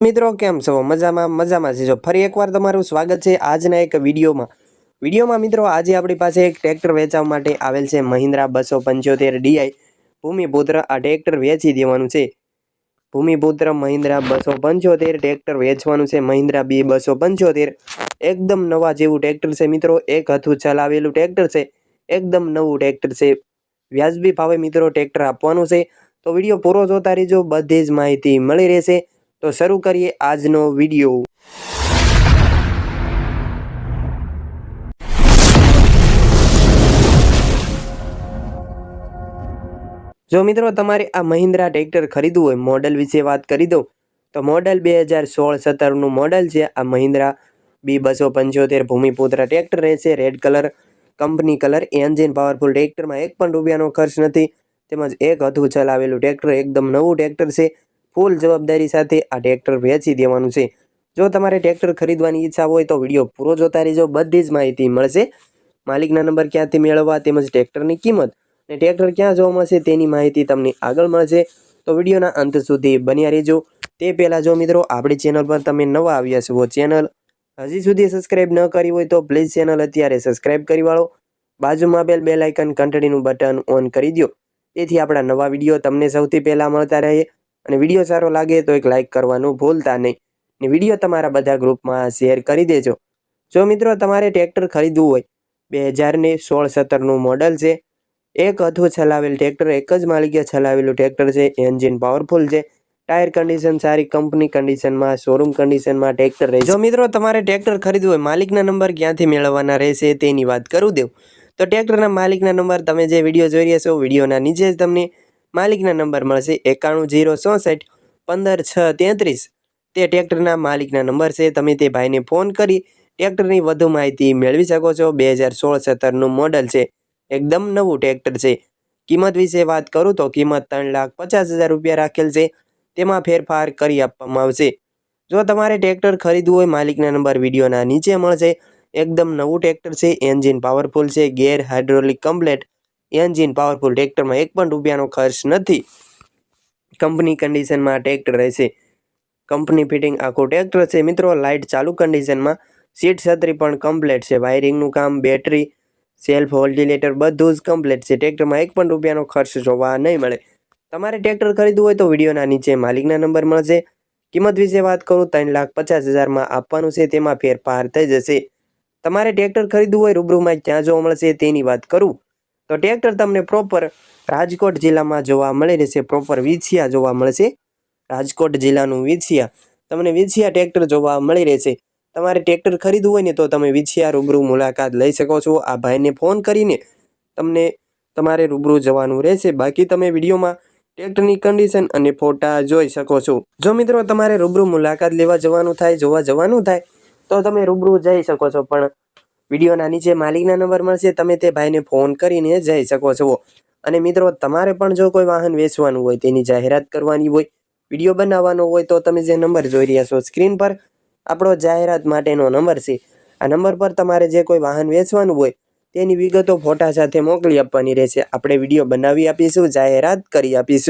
મિત્રો, કેમ છો? મજામાં મજામાં છે. જો ફરી એકવાર તમારું સ્વાગત છે આજના એક વિડીયોમાં. વિડીયોમાં મિત્રો, આજે આપણી પાસે એક ટ્રેક્ટર વેચવા માટે આવેલ છે મહિન્દ્રા બસો પંચોતેર ડીઆઈ ભૂમિપુત્ર આ ટ્રેક્ટર વેચી દેવાનું છે. ભૂમિપુત્ર મહિન્દ્રા બસો પંચોતેર ટ્રેક્ટર વેચવાનું છે મહિન્દ્રા બી બસો પંચોતેર. એકદમ નવા જેવું ટ્રેક્ટર છે મિત્રો. એક હથું ચલાવેલું ટ્રેક્ટર છે. એકદમ નવું ટ્રેક્ટર છે. વ્યાજબી ભાવે મિત્રો ટ્રેક્ટર આપવાનું છે. તો વીડિયો પૂરો જોતા રહેજો. બધી જ માહિતી મળી રહેશે. તો શરૂ કરીએ આજનો વીડિયો જો મિત્રો તમારે આ મહિન્દ્રા ટ્રેક્ટર ખરીદવું હોય મોડલ વિશે વાત કરી દઉં, તો મોડલ બે હજાર સોળ સત્તરનું મોડલ છે. આ મહિન્દ્રા બી બસો પંચોતેર ભૂમિપુત્ર ટ્રેક્ટર રહેશે. Red colour company colour engine powerful ટ્રેક્ટરમાં એક પણ રૂપિયાનો ખર્ચ નથી. તેમજ એક હતું ચલાવેલું ટ્રેક્ટર, એકદમ નવું ટ્રેક્ટર છે. ફૂલ જવાબદારી સાથે આ ટ્રેક્ટર વેચી દેવાનું છે. જો તમારે ટ્રેક્ટર ખરીદવાની ઈચ્છા હોય તો વીડિયો પૂરો જોતા રહેજો. બધી જ માહિતી મળશે. માલિકના નંબર ક્યાંથી મેળવવા તેમજ ટ્રેક્ટરની કિંમત અને ટ્રેક્ટર ક્યાં જોવા મળશે તેની માહિતી તમને આગળ મળશે. તો વિડીયોના અંત સુધી બન્યા રહેજો. તે પહેલાં જો મિત્રો, આપણી ચેનલ પર તમે નવા આવ્યા છો, ચેનલ હજી સુધી સબસ્ક્રાઇબ ન કરી હોય તો પ્લીઝ ચેનલ અત્યારે સબસ્ક્રાઇબ કરી વાળો. બાજુમાં બેલ બેલ આઇકન ઘંટડીનું બટન ઓન કરી દો તેથી આપણા નવા વીડિયો તમને સૌથી પહેલાં મળતા રહે. અને વીડિયો સારો લાગે તો એક લાઇક કરવાનું ભૂલતા નહીં. ને વીડિયો તમારા બધા ગ્રુપમાં શેર કરી દેજો. જો મિત્રો તમારે ટ્રેક્ટર ખરીદવું હોય, બે હજારને સોળ સત્તરનું મોડલ છે. એક હતું ચલાવેલ ટ્રેક્ટર એક જ માલિકે ચલાવેલું ટ્રેક્ટર છે. એન્જિન પાવરફુલ છે. ટાયર કન્ડિશન સારી કંપની કન્ડિશનમાં શોરૂમ કન્ડિશનમાં ટ્રેક્ટર રહે જો મિત્રો તમારે ટ્રેક્ટર ખરીદવું હોય, માલિકના નંબર ક્યાંથી મેળવવાના રહેશે તેની વાત કરું દઉં તો ટ્રેક્ટરના માલિકના નંબર તમે જે વીડિયો જોઈ રહ્યા છો, વિડીયોના નીચે જ તમને માલિકના નંબર મળશે એકાણું જીરો ચોસઠ પંદર છ તેત્રીસ. તે ટ્રેક્ટરના માલિકના નંબર છે. તમે તે ભાઈને ફોન કરી ટ્રેક્ટરની વધુ માહિતી મેળવી શકો છો. બે હજાર સોળ સત્તરનું મોડલ છે. એકદમ નવું ટ્રેક્ટર છે. કિંમત વિશે વાત કરું તો કિંમત ત્રણ લાખ પચાસ હજાર રૂપિયા રાખેલ છે. તેમાં ફેરફાર કરી આપવામાં આવશે. જો તમારે ટ્રેક્ટર ખરીદવું હોય, માલિકના નંબર વિડીયોના નીચે મળશે. એકદમ નવું ટ્રેક્ટર છે. એન્જિન પાવરફુલ છે. Gear hydraulic complete engine powerful ટ્રેક્ટરમાં એક પણ રૂપિયાનો ખર્ચ નથી. કંપની કન્ડિશનમાં ટ્રેક્ટર રહેશે. કંપની ફિટિંગ આખું ટ્રેક્ટર છે. મિત્રો, લાઇટ ચાલુ કન્ડિશનમાં, સીટ છત્રી પણ કમ્પ્લેટ છે. વાયરિંગનું કામ, બેટરી, સેલ્ફ હોલ્ડિલેટર બધું જ કમ્પ્લેટ છે. ટ્રેક્ટરમાં એક પણ રૂપિયાનો ખર્ચ જોવા નહીં મળે. તમારે ટ્રેક્ટર ખરીદવું હોય તો વિડીયોના નીચે માલિકના નંબર મળશે. કિંમત વિશે વાત કરું, ત્રણ લાખ પચાસ હજારમાં આપવાનું છે. તેમાં ફેરફાર થઈ જશે. તમારે ટ્રેક્ટર ખરીદવું હોય રૂબરૂમાં ક્યાં જોવા મળશે. તેની વાત કરું. તો ટ્રેક્ટર તમને પ્રોપર રાજકોટ જિલ્લામાં જોવા મળી રહેશે. પ્રોપર વિછિયા જોવા મળશે. રાજકોટ જિલ્લાનું વિછિયા. તમને વિછિયા ટ્રેક્ટર જોવા મળી રહેશે. તમારે ટ્રેક્ટર ખરીદવું હોય ને તો તમે વિછિયા રૂબરૂ મુલાકાત લઈ શકો છો. આ ભાઈને ફોન કરીને તમને તમારે રૂબરૂ જવાનું રહેશે. બાકી તમે વિડીયોમાં ટ્રેક્ટરની કન્ડિશન અને ફોટા જોઈ શકો છો. જો મિત્રો તમારે રૂબરૂ મુલાકાત લેવા જવાનું થાય, જોવા જવાનું થાય, તો તમે રૂબરૂ જઈ શકો છો. પણ વિડીયોના નીચે માલિકના નંબર મળશે. તમે તે ભાઈને ફોન કરીને જઈ શકો છો. અને મિત્રો, તમારે પણ જો કોઈ વાહન વેચવાનું હોય, તેની જાહેરાત કરવાની હોય, વીડિયો બનાવવાનો હોય, તો તમે જે નંબર જોઈ રહ્યા છો સ્ક્રીન પર, આપણો જાહેરાત માટેનો નંબર છે. આ નંબર પર તમારે જે કોઈ વાહન વેચવાનું હોય, તેની વિગતો ફોટા સાથે મોકલી આપવાની રહેશે. આપણે વીડિયો બનાવી આપીશું, જાહેરાત કરી આપીશું.